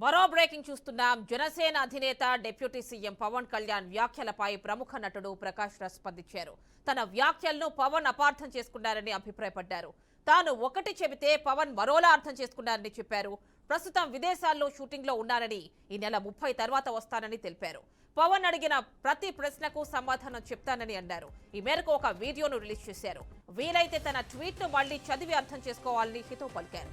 మరో బ్రేకింగ్ చూస్తున్నాం. జనసేన అధినేత డిప్యూటీ సీఎం పవన్ కళ్యాణ్ వ్యాఖ్యలపై ప్రముఖ నటుడు ప్రకాష్ రాజ్ స్పందించారు. తన వ్యాఖ్యలను పవన్ అపార్థం చేసుకున్నారని అభిప్రాయపడ్డారు. తాను ఒకటి చెబితే పవన్ మరోలా అర్థం చేసుకున్నారని చెప్పారు. ప్రస్తుతం విదేశాల్లో షూటింగ్లో ఉన్నారని ఈ నెల ముప్పై తర్వాత వస్తానని తెలిపారు. పవన్ అడిగిన ప్రతి ప్రశ్నకు సమాధానం చెప్తానని అన్నారు. ఈ మేరకు ఒక వీడియోను రిలీజ్ చేశారు. వీలైతే తన ట్వీట్ను మళ్ళీ చదివి అర్థం చేసుకోవాలని హితో పలికారు.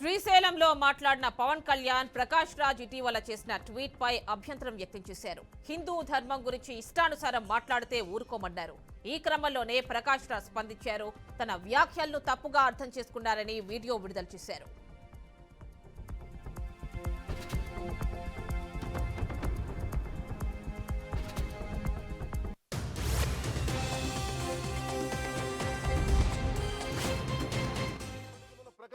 శ్రీశైలంలో మాట్లాడిన పవన్ కళ్యాణ్ ప్రకాష్ రాజ్ ఇటీవల చేసిన ట్వీట్ పై అభ్యంతరం వ్యక్తం చేశారు. హిందూ ధర్మం గురించి ఇష్టానుసారం మాట్లాడితే ఊరుకోమన్నారు. ఈ క్రమంలోనే ప్రకాష్ రాజ్ స్పందించారు. తన వ్యాఖ్యలను తప్పుగా అర్థం చేసుకున్నారని వీడియో విడుదల చేశారు.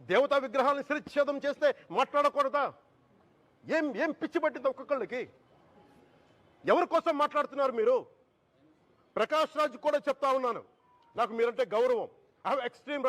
దేవతా విగ్రహాలను శిరచ్ఛేదం చేస్తే మాట్లాడకూడదా? ఏం ఏం పిచ్చి పట్టింది ఒక్కొక్కళ్ళకి? ఎవరి కోసం మాట్లాడుతున్నారు మీరు? ప్రకాష్ రాజ్ కూడా చెప్తా ఉన్నాను. నాకు మీరంటే గౌరవం. I have extreme